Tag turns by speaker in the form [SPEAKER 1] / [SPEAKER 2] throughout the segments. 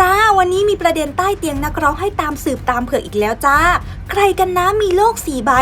[SPEAKER 1] จ้า วันนี้มีประเด็นใต้เตียงนักร้องให้ตามสืบตามเผือกอีกแล้วจ้า ใครกันนะมีโรคสี่ใบ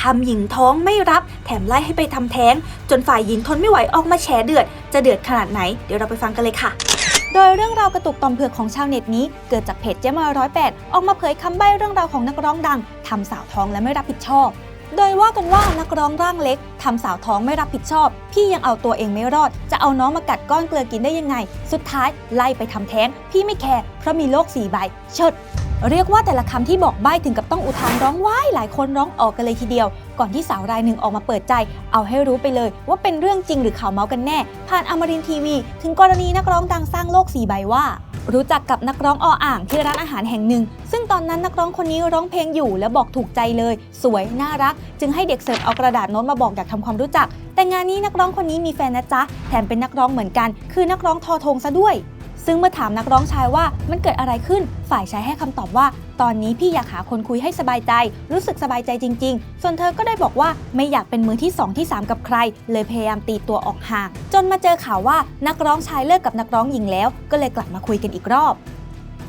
[SPEAKER 1] ทำหญิงท้องไม่รับ แถมไล่ให้ไปทำแท้ง จนฝ่ายหญิงทนไม่ไหวออกมาแฉเดือด จะเดือดขนาดไหน เดี๋ยวเราไปฟังกันเลยค่ะ โดยเรื่องราวกระตุกต่อมเผือกของชาวเน็ตนี้ เกิดจากเพจเจมาร้อยแปดออกมาเผยคำใบ้เรื่องราวของนักร้องดังทำสาวท้องและไม่รับผิดชอบ โดยว่ากันว่านักร้องร่างเล็กทำสาวท้องไม่รับผิดชอบ พี่ยังเอาตัวเองไม่รอด จะเอาน้องมากัดก้อนเกลือกินได้ยังไง สุดท้ายไล่ไปทำแท้ง พี่ไม่แคร์เพราะมีโรคสี่ใบเชิด เรียกว่าแต่ละคำที่บอกใบ้ถึงกับต้องอุทานร้องว้ายหลายคนร้องออกกันเลยทีเดียว ก่อนที่สาวรายหนึ่งออกมาเปิดใจ เอาให้รู้ไปเลย ว่าเป็นเรื่องจริงหรือข่าวเมาส์กันแน่ ผ่านอมรินทีวี ถึงกรณีนักร้องดังสร้างโลกสี่ใบว่า รู้จักกับนักร้องออ่างที่ร้านอาหารแห่งหนึ่ง ซึ่งตอนนั้นนักร้องคนนี้ร้องเพลงอยู่และบอกถูกใจเลย สวยน่ารัก จึงให้เด็กเสิร์ฟเอากระดาษโน้ตมาบอกอยากทำความรู้จัก แต่งานนี้นักร้องคนนี้มีแฟนนะจ๊ะแถมเป็นนักร้องเหมือนกัน คือนักร้องทอทงซะด้วย ซึ่งเมื่อถามนักร้องชายว่ามันเกิดอะไรขึ้น ฝ่ายชายให้คำตอบว่า ตอนนี้พี่อยากหาคนคุยให้สบายใจ รู้สึกสบายใจจริง ๆ ส่วนเธอก็ได้บอกว่าไม่อยากเป็นมือที่ 2 ที่ 3 กับใคร เลยพยายามตีตัวออกห่าง จนมาเจอข่าวว่านักร้องชายเลิกกับนักร้องหญิงแล้ว ก็เลยกลับมาคุยกันอีกรอบ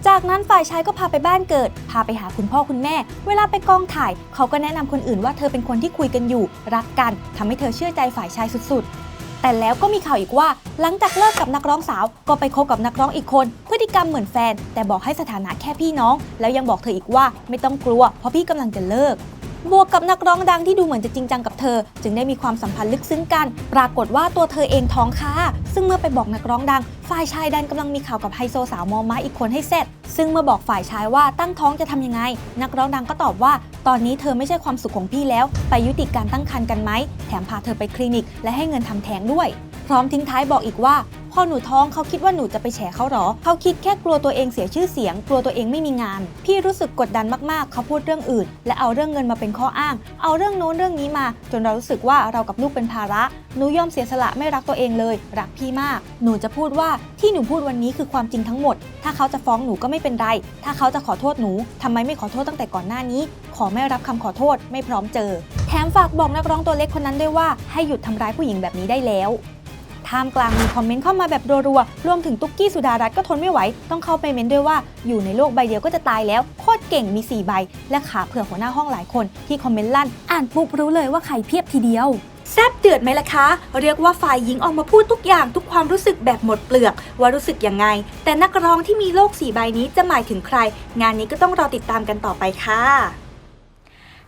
[SPEAKER 1] จากนั้นฝ่ายชายก็พาไปบ้านเกิด พาไปหาคุณพ่อคุณแม่ เวลาไปกองถ่าย เขาก็แนะนำคนอื่นว่าเธอเป็นคนที่คุยกันอยู่ รักกันทำให้เธอเชื่อใจฝ่ายชายสุดๆ แต่แล้วก็มีข่าวอีกว่า หลังจากเลิกกับนักร้องสาว ก็ไปคบกับนักร้องอีกคน พฤติกรรมเหมือนแฟน แต่บอกให้สถานะแค่พี่น้อง แล้วยังบอกเธออีกว่าไม่ต้องกลัว เพราะพี่กำลังจะเลิกบวกกับนักร้องดังที่ดูเหมือนจะจริงจังกับเธอ จึงได้มีความสัมพันธ์ลึกซึ้งกัน ปรากฏว่าตัวเธอเองท้องค่ะ ซึ่งเมื่อไปบอกนักร้องดัง ฝ่ายชายดันกำลังมีข่าวกับไฮโซสาวมอม้าอีกคนให้เสร็จ ซึ่งเมื่อบอกฝ่ายชายว่าตั้งท้องจะทำยังไง นักร้องดังก็ตอบว่า ตอนนี้เธอไม่ใช่ความสุขของพี่แล้ว ไปยุติการตั้งครรภ์กันไหม แถมพาเธอไปคลินิก และให้เงินทำแท้งด้วย พร้อมทิ้งท้ายบอกอีกว่า พอหนูท้องเขาคิดว่าหนูจะไปแฉเขาหรอ เขาคิดแค่กลัวตัวเองเสียชื่อเสียง กลัวตัวเองไม่มีงาน พี่รู้สึกกดดันมากๆ เขาพูดเรื่องอื่น และเอาเรื่องเงินมาเป็นข้ออ้าง เอาเรื่องโน้นเรื่องนี้มา จนเรารู้สึกว่าเรากับลูกเป็นภาระ หนูยอมเสียสละไม่รักตัวเองเลย รักพี่มาก หนูจะพูดว่าที่หนูพูดวันนี้คือความจริงทั้งหมด ถ้าเขาจะฟ้องหนูก็ไม่เป็นไร ถ้าเขาจะขอโทษหนูทำไมไม่ขอโทษตั้งแต่ก่อนหน้านี้ ขอไม่รับคำขอโทษ ไม่พร้อมเจอ แถมฝากบอกนักร้องตัวเล็กคนนั้นด้วยว่าให้หยุดทำร้ายผู้หญิงแบบนี้ได้แล้ว ท่ามกลางมีคอมเมนต์เข้ามาแบบรัวๆ รวมถึงตุ๊กกี้สุดารัตน์ก็ทนไม่ไหว ต้องเข้าไปเมนด้วยว่า อยู่ในโลกใบเดียวก็จะตายแล้ว โคตรเก่งมี 4 ใบ และขาเผื่อหัวหน้าห้องหลายคน ที่คอมเมนต์ลั่น อ่านปุ๊บรู้เลยว่าใครเพียบทีเดียวแซบเดือดไหมล่ะคะ เรียกว่าฝ่ายหญิงออกมาพูดทุกอย่างทุกความรู้สึกแบบหมดเปลือก ว่ารู้สึกยังไง แต่นักร้องที่มีโลกสี่ใบนี้จะหมายถึงใคร งานนี้ก็ต้องรอติดตามกันต่อไปค่ะ